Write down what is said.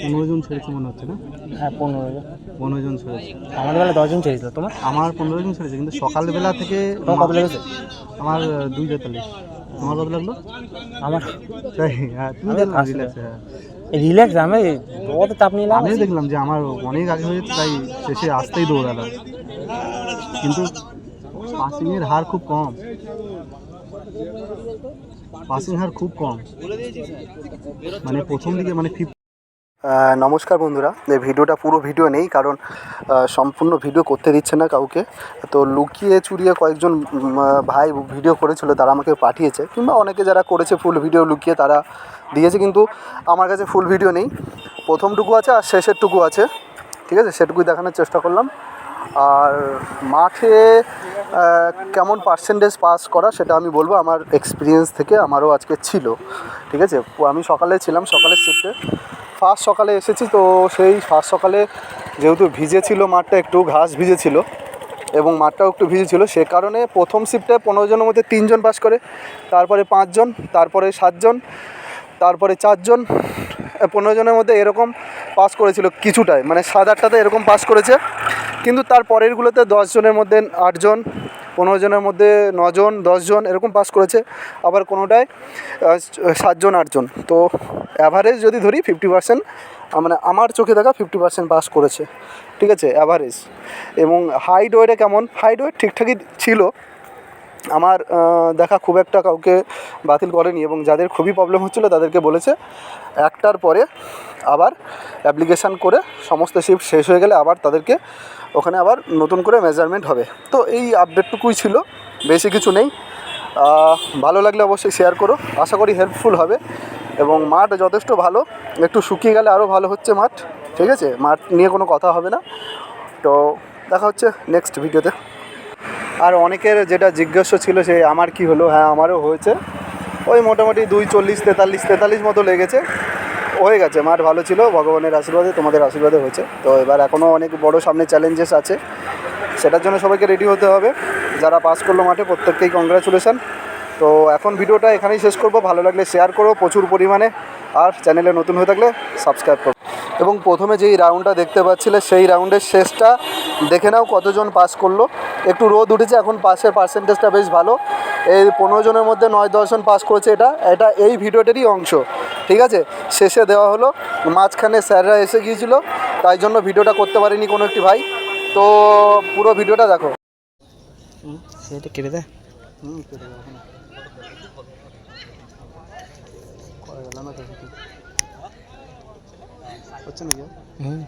পনেরো জন ছেড়েছে মনে হচ্ছে না? হ্যাঁ পনেরো জন। পনেরো জন ছেড়েছে। আমাদের বেলা দশজন ছেড়েছিল। তোমার? আমার পনেরো জন ছেড়েছে কিন্তু সকালবেলা থেকে কত লেগেছে? আমার দুই তেতাল্লিশ। তোমার কত লাগল? আমার? তাই হ্যাঁ তুমি আমার হ্যাঁ। রিল্যাক্স আমি অত চাপ আমিও আছে? দেখলাম যে আমার অনেক আগে হয়ে যেত তাই শেষে আসতেই দৌড়ালাম। কিন্তু পাসিংয়ের হার খুব কম। পাসিং হার খুব কম। মানে প্রথম দিকে মানে নমস্কার বন্ধুরা। ভিডিওটা পুরো ভিডিও নেই, কারণ সম্পূর্ণ ভিডিও করতে দিচ্ছে না কাউকে। তো লুকিয়ে চুরিয়ে কয়েকজন ভাই ভিডিও করেছিল, তারা আমাকে পাঠিয়েছে। কিংবা অনেকে যারা করেছে ফুল ভিডিও লুকিয়ে, তারা দিয়েছে, কিন্তু আমার কাছে ফুল ভিডিও নেই। প্রথমটুকু আছে আর শেষেরটুকু আছে। ঠিক আছে? সেটুকুই দেখানোর চেষ্টা করলাম। আর মাঠে কেমন পার্সেন্টেজ পাস করা সেটা আমি বলব, আমার এক্সপিরিয়েন্স থেকে আমারও আজকে ছিল, ঠিক আছে? আমি সকালে ছিলাম, সকালের শিফটে ফার্স্ট সকালে এসেছি তো সেই ফার্স্ট সকালে যেহেতু ভিজে ছিল মাঠটা, একটু ঘাস ভিজে ছিল এবং মাঠটাও একটু ভিজেছিল, সে কারণে প্রথম শিফটে পনেরো জনের মধ্যে তিনজন পাস করে। তারপরে পাঁচজন, তারপরে সাতজন, তারপরে চারজন পনেরো জনের মধ্যে এরকম পাস করেছিল কিছুটায় মানে সাত আটটাতে এরকম পাস করেছে। কিন্তু তার পরেরগুলোতে দশ জনের মধ্যে আটজন পনেরো জনের মধ্যে নজন দশজন এরকম পাস করেছে। আবার কোনোটায় সাতজন আটজন তো অ্যাভারেজ যদি ধরি ফিফটি পার্সেন্ট মানে আমার চোখে দেখা ফিফটি পার্সেন্ট পাস করেছে। ঠিক আছে অ্যাভারেজ এবং হাইট ওয়েটে কেমন? হাইট ওয়েট ঠিকঠাকই ছিল। আমার দেখা খুব একটা কাউকে বাতিল করেনি এবং যাদের খুবই প্রবলেম হচ্ছিল তাদেরকে বলেছে। একটার পরে আবার অ্যাপ্লিকেশান করে সমস্ত শিফট শেষ হয়ে গেলে আবার তাদেরকে ওখানে আবার নতুন করে মেজারমেন্ট হবে। তো এই আপডেটটুকুই ছিল, বেশি কিছু নেই। ভালো লাগলে অবশ্যই শেয়ার করো। আশা করি হেল্পফুল হবে এবং মাঠ যথেষ্ট ভালো। একটু শুকিয়ে গেলে আরও ভালো হচ্ছে মাঠ। ঠিক আছে? মাঠ নিয়ে কোনো কথা হবে না। তো দেখা হচ্ছে নেক্সট ভিডিওতে আর অনেকের যেটা জিজ্ঞাসা ছিল সে, আমার কি হলো? হ্যাঁ আমারও হয়েছে। ওই মোটামুটি দুই চল্লিশ, তেতাল্লিশ তেতাল্লিশ মতো লেগেছে। হয়ে গেছে, মাঠ ভালো ছিল, ভগবানের আশীর্বাদে, তোমাদের আশীর্বাদে হয়েছে। তো এবার এখনও অনেক বড় সামনে চ্যালেঞ্জেস আছে। সেটার জন্য সবাইকে রেডি হতে হবে। যারা পাস করল মাঠে, প্রত্যেককেই কংগ্রাচুলেশন তো এখন ভিডিওটা এখানেই শেষ করব। ভালো লাগলে শেয়ার করো প্রচুর পরিমাণে। আর চ্যানেলে নতুন হয়ে থাকলে সাবস্ক্রাইব করো। এবং প্রথমে যেই রাউন্ডটা দেখতে পাচ্ছিলে, সেই রাউন্ডের শেষটা দেখে নাও কতজন পাস করল। একটু রোদ উঠেছে এখন পাসের পার্সেন্টেজটা বেশ ভালো। এই পনেরো জনের মধ্যে নয় দশজন পাস করেছে এটা। এটা এই ভিডিওটারই অংশ ঠিক আছে? শেষে দেওয়া হলো। মাঝখানে স্যাররা এসে গিয়েছিল তাই জন্য ভিডিওটা করতে পারিনি কোনো একটি ভাই। তো পুরো ভিডিওটা দেখো। সেটা কেটে দেয় হুম কেটে হচ্ছে নাকি হুম।